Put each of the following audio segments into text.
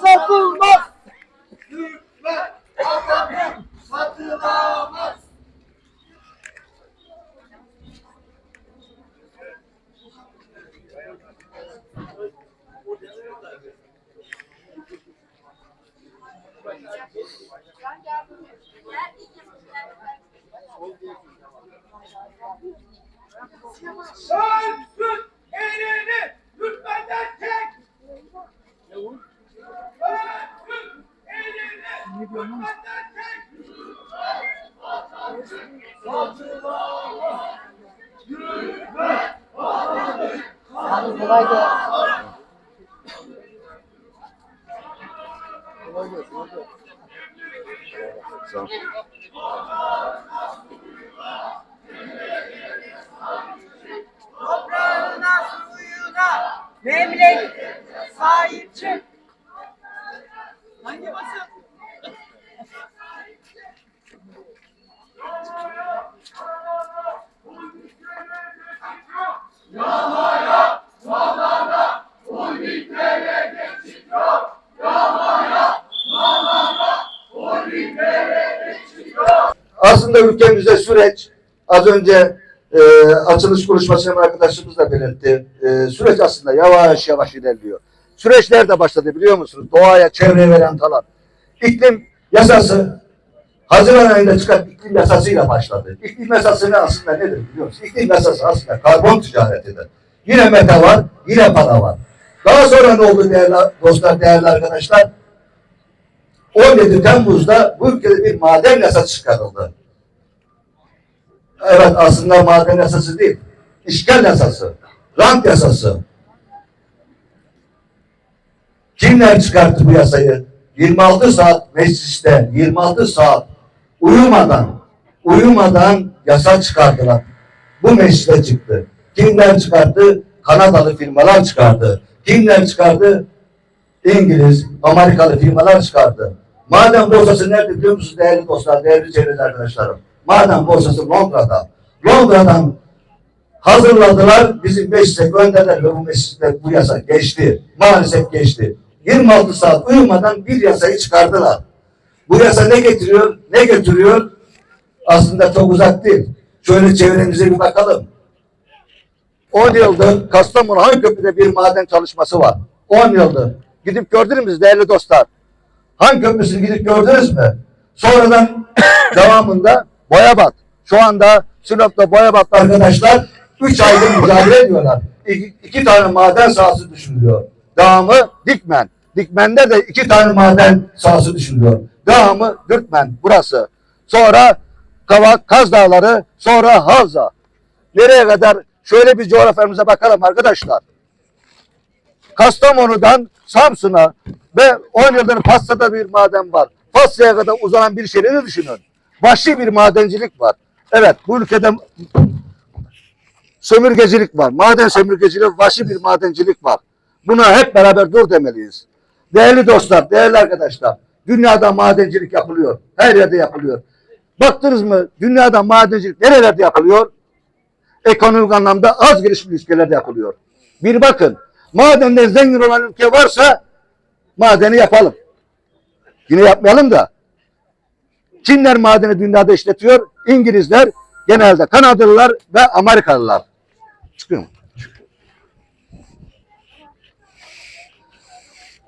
Satılmaz. Hükmet adamım satılamaz. Sen Satılamaz. Hükmet adamım. Abi kolay gelsin. Kolay gelsin. kolay gelsin. Toprağına suyuna memleket sahip çık. Aslında ülkemizde süreç az önce e, açılış konuşmasında arkadaşımız da belirtti. E, süreç aslında yavaş yavaş ilerliyor. Süreç nerede başladı biliyor musunuz? Doğaya, çevreye veren talep. İklim yasası Haziran ayında çıkan iklim yasasıyla başladı. İklim yasası ne aslında nedir biliyor musunuz? İklim yasası aslında karbon ticaretidir. Yine meta var, yine para var. Daha sonra ne oldu değerli dostlar, değerli arkadaşlar? 17 Temmuz'da bu ülkede bir maden yasası çıkarıldı. Evet aslında maden yasası değil. İşgal yasası. Rant yasası. Kimler çıkarttı bu yasayı? 26 saat mecliste 26 saat uyumadan uyumadan yasa çıkardılar. Bu mecliste çıktı. Kimler çıkarttı? Kanadalı firmalar çıkardı. Kimler çıkardı? İngiliz, Amerikalı firmalar çıkardı. Maden borsası nerede biliyor musunuz değerli dostlar, değerli çevreli arkadaşlarım? Maden borsası Londra'da. Londra'dan hazırladılar, bizim meclise gönderdiler ve bu mecliste bu yasa geçti. Maalesef geçti. 26 saat uyumadan bir yasayı çıkardılar. Bu yasa ne getiriyor, ne götürüyor? Aslında çok uzak değil. Şöyle çevremize bir bakalım. 10 yıldır Kastamonu Hanköprü'de bir maden çalışması var. 10 yıldır. Gidip gördünüz mü değerli dostlar? Han Köprüsü'nü gidip gördünüz mü? Sonradan devamında Boyabat. Şu anda Sinop'ta Boyabat'ta arkadaşlar 3 aydır mücadele ediyorlar. İki, iki tane maden sahası düşünülüyor. Devamı Dikmen. Dikmen'de de iki tane maden sahası düşünülüyor. Devamı Dürkmen burası. Sonra Kavak, Kaz Dağları, sonra Havza. Nereye kadar? Şöyle bir coğrafyamıza bakalım arkadaşlar. Kastamonu'dan Samsun'a ve 10 yıldır Fassa'da bir maden var. Fassa'ya kadar uzanan bir şeridi düşünün. Vahşi bir madencilik var. Evet bu ülkede sömürgecilik var. Maden sömürgeciliği, vahşi bir madencilik var. Buna hep beraber dur demeliyiz. Değerli dostlar, değerli arkadaşlar, dünyada madencilik yapılıyor. Her yerde yapılıyor. Baktınız mı dünyada madencilik nerelerde yapılıyor? Ekonomik anlamda az gelişmiş ülkelerde yapılıyor. Bir bakın, madenden zengin olan ülke varsa madeni yapalım. Yine yapmayalım da. Kimler madeni dünyada işletiyor? İngilizler, genelde Kanadalılar ve Amerikalılar. Çıkıyor mu?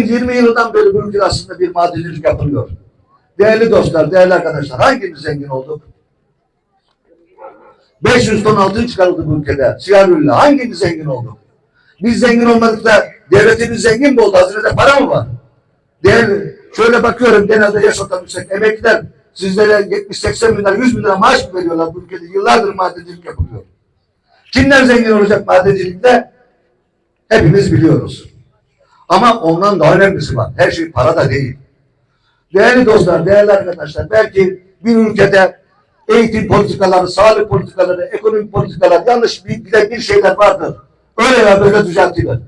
20 yıldan beri bu ülkede aslında bir madencilik yapılıyor. Değerli dostlar, değerli arkadaşlar, hangimiz zengin olduk? 500 ton altın çıkarıldı bu ülkede. Siyarülle. Hangimiz zengin olduk? Biz zengin olmadık da devletimiz zengin mi oldu? Hazinede para mı var? Değerli, şöyle bakıyorum genelde yaş ortamı yüksek emekliler sizlere 70-80 bin lira, 100 bin lira maaş mı veriyorlar bu ülkede? Yıllardır madencilik yapılıyor. Kimler zengin olacak madencilikte? Hepimiz biliyoruz. Ama ondan daha önemlisi var. Her şey para da değil. Değerli dostlar, değerli arkadaşlar, belki bir ülkede eğitim politikaları, sağlık politikaları, ekonomik politikalar yanlış bir, bir şeyler vardır. Öyle ya böyle düzeltilir.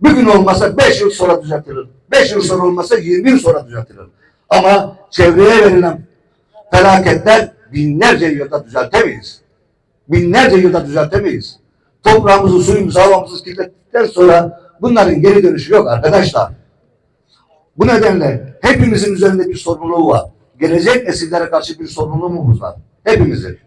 Bugün olmasa beş yıl sonra düzeltilir. Beş yıl sonra olmasa yirmi yıl sonra düzeltilir. Ama çevreye verilen felaketler binlerce yılda düzeltemeyiz. Binlerce yılda düzeltemeyiz. Toprağımızı, suyumuzu, havamızı kirlettikten sonra bunların geri dönüşü yok arkadaşlar. Bu nedenle hepimizin üzerinde bir sorumluluğu var. Gelecek nesillere karşı bir sorumluluğumuz var. Hepimizin.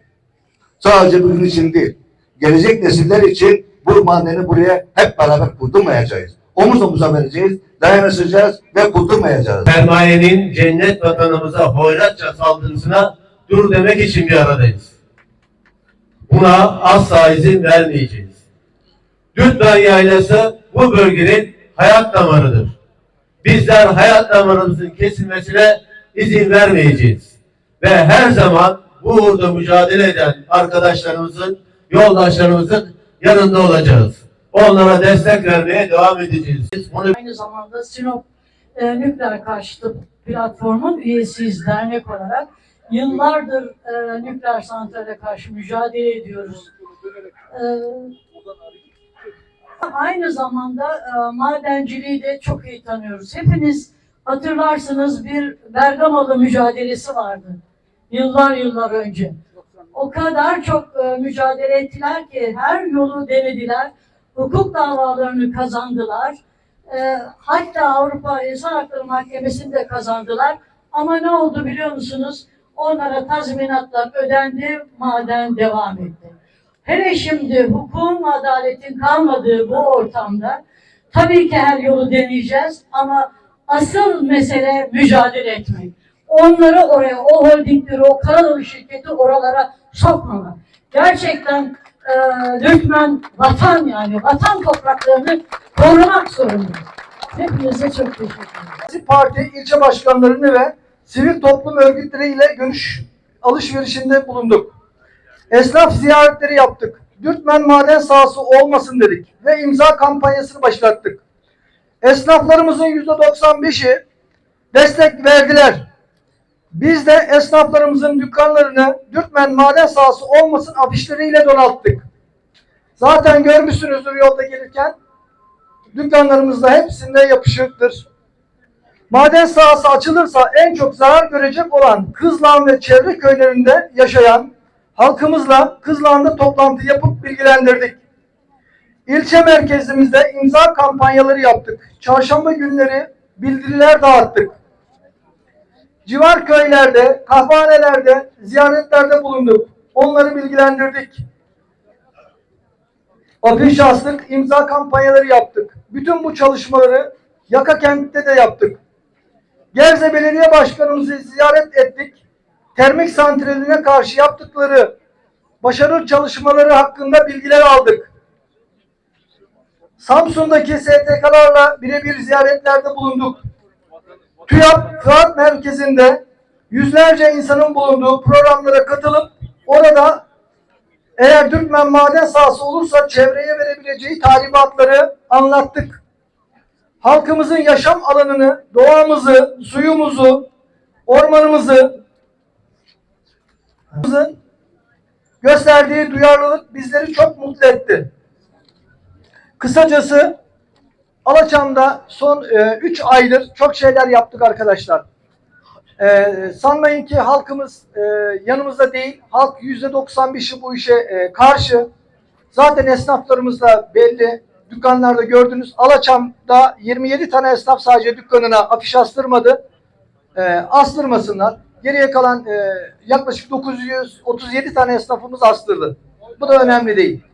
Sadece bugün için değil. Gelecek nesiller için bu madeni buraya hep beraber kurdurmayacağız. Omuz omuza vereceğiz, dayanışacağız ve kurdurmayacağız. sermayenin cennet vatanımıza hoyratça saldırısına dur demek için bir aradayız. Buna asla izin vermeyeceğiz. Dürtmen Yaylası bu bölgenin hayat damarıdır. Bizler hayat damarımızın kesilmesine izin vermeyeceğiz. Ve her zaman bu uğurda mücadele eden arkadaşlarımızın, yoldaşlarımızın yanında olacağız. Onlara destek vermeye devam edeceğiz. Biz bunu Aynı zamanda Sinop e, Nükleer Karşıtı Platform'un üyesiyiz dernek olarak. Yıllardır e, nükleer santrale karşı mücadele ediyoruz. E, aynı zamanda e, madenciliği de çok iyi tanıyoruz. Hepiniz hatırlarsınız bir Bergamalı mücadelesi vardı. Yıllar yıllar önce. O kadar çok e, mücadele ettiler ki her yolu denediler. Hukuk davalarını kazandılar. E, hatta Avrupa İnsan Hakları Mahkemesi'nde kazandılar. Ama ne oldu biliyor musunuz? Onlara tazminatlar ödendi, maden devam etti. Hele şimdi hukukun, adaletin kalmadığı bu ortamda tabii ki her yolu deneyeceğiz ama asıl mesele mücadele etmek. Onları oraya, o holdingleri, o Karadolu şirketi oralara sokmamak. Gerçekten e, Lükmen vatan yani, vatan topraklarını korumak zorunda. Hepinize çok teşekkür ederim. Parti ilçe başkanlarını ve sivil toplum örgütleriyle görüş alışverişinde bulunduk. Esnaf ziyaretleri yaptık. Dürtmen maden sahası olmasın dedik ve imza kampanyasını başlattık. Esnaflarımızın yüzde 95'i destek verdiler. Biz de esnaflarımızın dükkanlarını Dürtmen maden sahası olmasın afişleriyle donattık. Zaten görmüşsünüzdür yolda gelirken dükkanlarımızda hepsinde yapışıktır. Maden sahası açılırsa en çok zarar görecek olan Kızılağın ve çevre köylerinde yaşayan halkımızla Kızılağ'ında toplantı yapıp bilgilendirdik. İlçe merkezimizde imza kampanyaları yaptık. Çarşamba günleri bildiriler dağıttık. Civar köylerde, kahvanelerde, ziyaretlerde bulunduk. Onları bilgilendirdik. Afiş astık, imza kampanyaları yaptık. Bütün bu çalışmaları Yaka kentte de yaptık. Gerze Belediye Başkanımızı ziyaret ettik. Termik santraline karşı yaptıkları başarılı çalışmaları hakkında bilgiler aldık. Samsun'daki STK'larla birebir ziyaretlerde bulunduk. TÜYAP Fırat Merkezi'nde yüzlerce insanın bulunduğu programlara katılıp orada eğer Türkmen maden sahası olursa çevreye verebileceği talimatları anlattık. Halkımızın yaşam alanını, doğamızı, suyumuzu, ormanımızı gösterdiği duyarlılık bizleri çok mutlu etti. Kısacası Alaçam'da son 3 aydır çok şeyler yaptık arkadaşlar. E, sanmayın ki halkımız e, yanımızda değil. Halk yüzde 95'i bu işe e, karşı. Zaten esnaflarımız da belli. Dükkanlarda gördünüz. Alaçam'da 27 tane esnaf sadece dükkanına afiş astırmadı. E, astırmasınlar. Geriye kalan e, yaklaşık 937 tane esnafımız astırdı. Bu da önemli değil.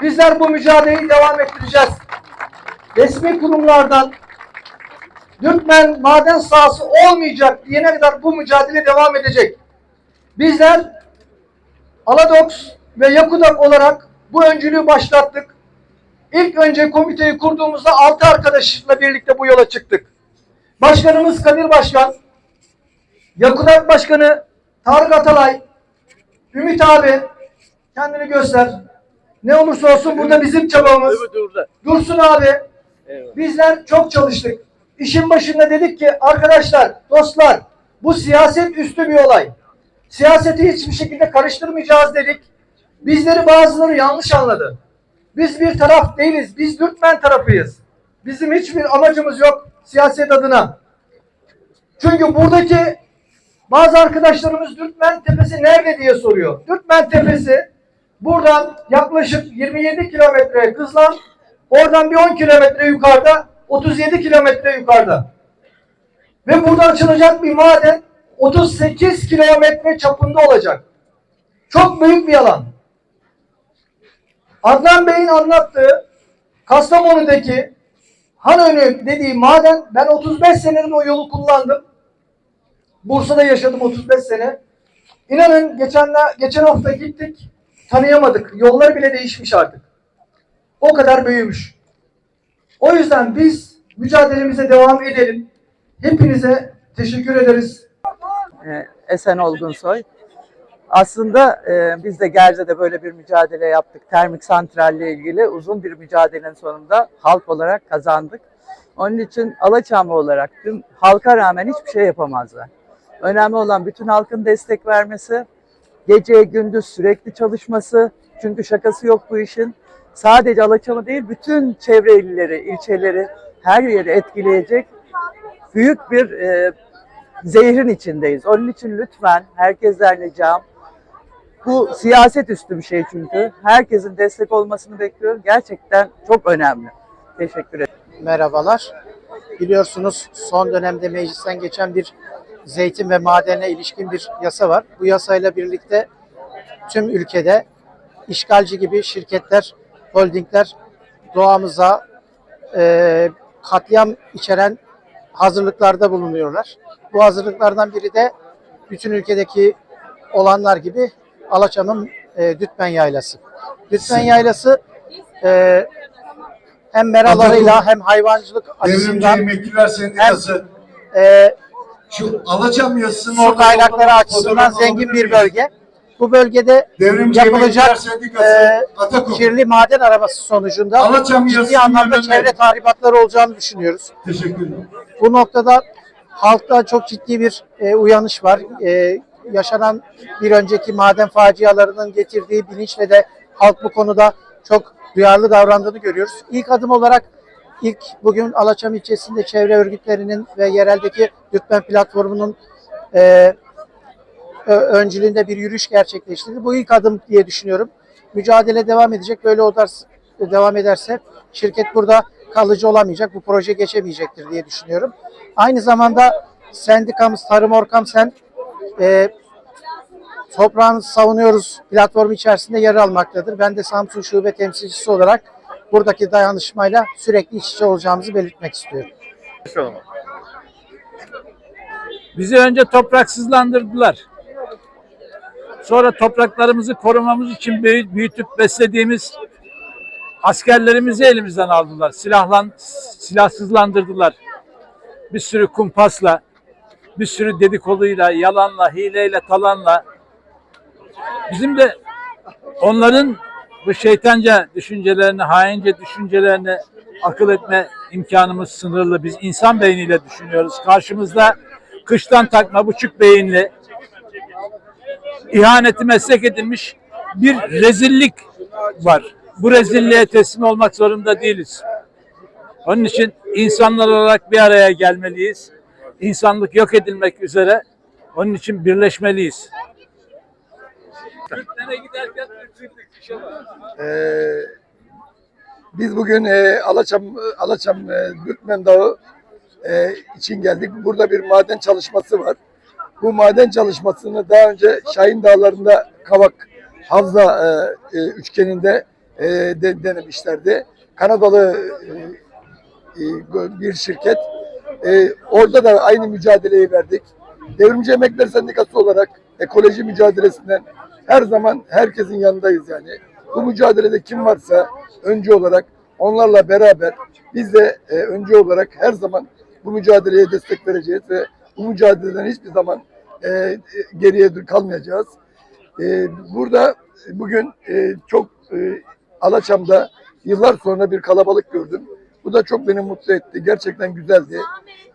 Bizler bu mücadeleyi devam ettireceğiz. Resmi kurumlardan Dürtmen maden sahası olmayacak diyene kadar bu mücadele devam edecek. Bizler Aladox ve Yakudak olarak bu öncülüğü başlattık. İlk önce komiteyi kurduğumuzda altı arkadaşla birlikte bu yola çıktık. Başkanımız Kadir Başkan, Yakudak Başkanı Tarık Atalay, Ümit abi kendini göster. Ne olursa olsun burada bizim çabamız. Dursun abi. Bizler çok çalıştık. İşin başında dedik ki arkadaşlar, dostlar bu siyaset üstü bir olay. Siyaseti hiçbir şekilde karıştırmayacağız dedik. Bizleri bazıları yanlış anladı. Biz bir taraf değiliz. Biz Dürtmen tarafıyız. Bizim hiçbir amacımız yok siyaset adına. Çünkü buradaki bazı arkadaşlarımız Dürtmen Tepesi nerede diye soruyor. Dürtmen Tepesi buradan yaklaşık 27 kilometre Kızlan, oradan bir 10 kilometre yukarıda 37 kilometre yukarıda. Ve burada açılacak bir maden 38 kilometre çapında olacak. Çok büyük bir alan. Adnan Bey'in anlattığı Kastamonu'daki Hanönü dediği maden ben 35 senedir o yolu kullandım. Bursa'da yaşadım 35 sene. İnanın geçen geçen hafta gittik. Tanıyamadık. Yollar bile değişmiş artık. O kadar büyümüş. O yüzden biz mücadelemize devam edelim. Hepinize teşekkür ederiz. Ee, Esen Olgunsoy. Aslında e, biz de Gerze'de böyle bir mücadele yaptık. Termik santralle ilgili uzun bir mücadelenin sonunda halk olarak kazandık. Onun için Alaçamlı olarak tüm halka rağmen hiçbir şey yapamazlar. Önemli olan bütün halkın destek vermesi, gece gündüz sürekli çalışması. Çünkü şakası yok bu işin. Sadece Alaçamı değil bütün çevre illeri, ilçeleri her yeri etkileyecek büyük bir e, zehrin içindeyiz. Onun için lütfen herkesten ricam bu siyaset üstü bir şey çünkü. Herkesin destek olmasını bekliyorum. Gerçekten çok önemli. Teşekkür ederim. Merhabalar. Biliyorsunuz son dönemde meclisten geçen bir zeytin ve madene ilişkin bir yasa var. Bu yasayla birlikte tüm ülkede işgalci gibi şirketler, holdingler doğamıza e, katliam içeren hazırlıklarda bulunuyorlar. Bu hazırlıklardan biri de bütün ülkedeki olanlar gibi Alaçam'ın e, Dütmen Yaylası. Dütmen Yaylası e, hem meralarıyla hem hayvancılık açısından Emekliler Sendikası e, şu Alaçam yazısının su kaynakları açısından zengin bir bölge. Bu bölgede Devrimci yapılacak e, kirli maden araması sonucunda Alaçam ciddi anlamda çevre tahribatları olacağını düşünüyoruz. Teşekkür ederim. Bu noktada halkta çok ciddi bir e, uyanış var. E, yaşanan bir önceki maden facialarının getirdiği bilinçle de halk bu konuda çok duyarlı davrandığını görüyoruz. İlk adım olarak ilk bugün Alaçam ilçesinde çevre örgütlerinin ve yereldeki Lütfen platformunun e, öncülüğünde bir yürüyüş gerçekleştirdi. Bu ilk adım diye düşünüyorum. Mücadele devam edecek. Böyle o devam ederse şirket burada kalıcı olamayacak. Bu proje geçemeyecektir diye düşünüyorum. Aynı zamanda sendikamız Tarım Orkam Sen e, toprağınızı savunuyoruz platformu içerisinde yer almaktadır. Ben de Samsun Şube temsilcisi olarak buradaki dayanışmayla sürekli iç içe olacağımızı belirtmek istiyorum. Bizi önce topraksızlandırdılar. Sonra topraklarımızı korumamız için büyü- büyütüp beslediğimiz askerlerimizi elimizden aldılar. Silahlan, silahsızlandırdılar. Bir sürü kumpasla, bir sürü dedikoduyla, yalanla, hileyle, talanla. Bizim de onların bu şeytanca düşüncelerini, haince düşüncelerini akıl etme imkanımız sınırlı. Biz insan beyniyle düşünüyoruz. Karşımızda kıştan takma buçuk beyinli, ihaneti meslek edilmiş bir rezillik var. Bu rezilliğe teslim olmak zorunda değiliz. Onun için insanlar olarak bir araya gelmeliyiz. İnsanlık yok edilmek üzere. Onun için birleşmeliyiz. Ee, biz bugün e, Alaçam Alaçam e, Gürtmen Dağı e, için geldik. Burada bir maden çalışması var. Bu maden çalışmasını daha önce Şahin Dağları'nda Kavak Havza e, e, üçgeninde e, de, denemişlerdi. Kanadalı e, e, bir şirket. E, orada da aynı mücadeleyi verdik. Devrimci Emekliler Sendikası olarak ekoloji mücadelesinden her zaman herkesin yanındayız yani. Bu mücadelede kim varsa öncü olarak onlarla beraber biz de e, öncü olarak her zaman bu mücadeleye destek vereceğiz ve bu mücadeleden hiçbir zaman e, e, geriye kalmayacağız. E, burada bugün e, çok e, Alaçam'da yıllar sonra bir kalabalık gördüm. Bu da çok beni mutlu etti. Gerçekten güzeldi.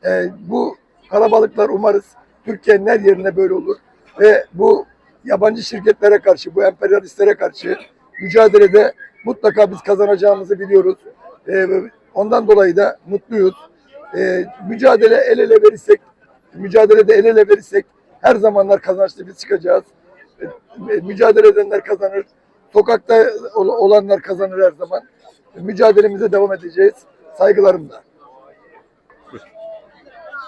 E, bu kalabalıklar umarız Türkiye'nin her yerine böyle olur ve bu yabancı şirketlere karşı, bu emperyalistlere karşı mücadelede mutlaka biz kazanacağımızı biliyoruz. Ee, ondan dolayı da mutluyuz. Ee, mücadele el ele verirsek, mücadelede el ele verirsek her zamanlar kazançlı biz çıkacağız. Ee, mücadele edenler kazanır. Sokakta ol- olanlar kazanır her zaman. Mücadelemize devam edeceğiz. Saygılarımla.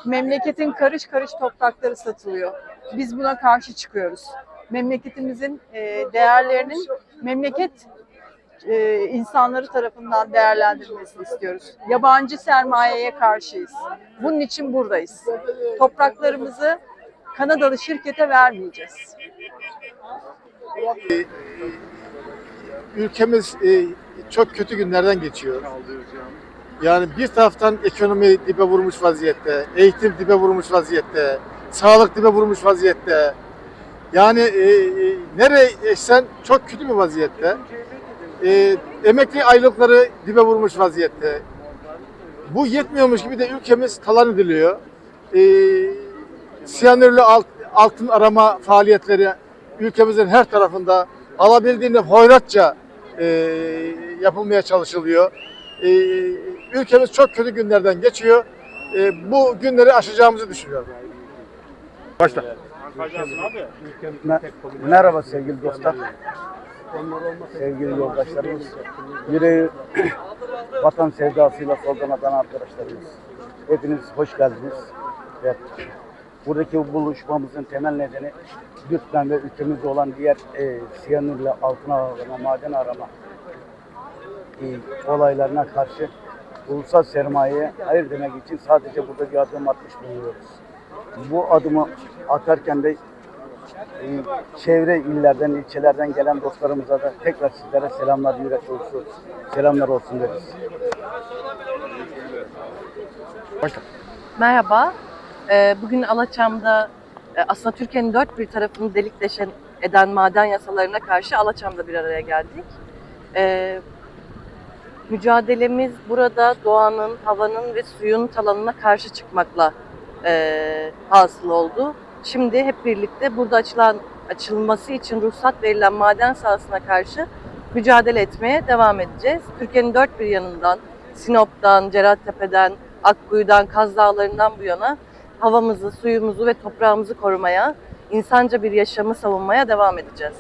Memleketin karış karış toprakları satılıyor. Biz buna karşı çıkıyoruz. Memleketimizin e, değerlerinin memleket e, insanları tarafından değerlendirilmesini istiyoruz. Yabancı sermayeye karşıyız. Bunun için buradayız. Topraklarımızı Kanadalı şirkete vermeyeceğiz. Ülkemiz e, çok kötü günlerden geçiyor. Yani bir taraftan ekonomi dibe vurmuş vaziyette, eğitim dibe vurmuş vaziyette, sağlık dibe vurmuş vaziyette. Yani e, e, nereye eşsen çok kötü bir vaziyette. E, emekli aylıkları dibe vurmuş vaziyette. Bu yetmiyormuş gibi de ülkemiz talan ediliyor. E, siyanürlü alt, altın arama faaliyetleri ülkemizin her tarafında alabildiğinde hoyratça e, yapılmaya çalışılıyor. E, ülkemiz çok kötü günlerden geçiyor. E, bu günleri aşacağımızı düşünüyorum. Merhaba sevgili dostlar. Sevgili yoldaşlarımız. Yüreği vatan sevdasıyla soldan atan arkadaşlarımız. Hepiniz hoş geldiniz. Evet. Buradaki bu buluşmamızın temel nedeni lütfen ve ülkemizde olan diğer e, siyanürle altın arama, maden arama e, olaylarına karşı ulusal sermayeye hayır demek için sadece burada bir adım atmış bulunuyoruz. Bu adımı atarken de çevre illerden, ilçelerden gelen dostlarımıza da tekrar sizlere selamlar, yürek olsun, selamlar olsun deriz. Merhaba. Ee, Bugün Alaçam'da e, aslında Türkiye'nin dört bir tarafını delik deşen eden maden yasalarına karşı Alaçam'da bir araya geldik. Ee, Mücadelemiz burada doğanın, havanın ve suyun talanına karşı çıkmakla e, hasıl oldu. Şimdi hep birlikte burada açılan açılması için ruhsat verilen maden sahasına karşı mücadele etmeye devam edeceğiz. Türkiye'nin dört bir yanından, Sinop'tan, Cerattepe'den, Akkuyu'dan, Kaz Dağları'ndan bu yana havamızı, suyumuzu ve toprağımızı korumaya, insanca bir yaşamı savunmaya devam edeceğiz.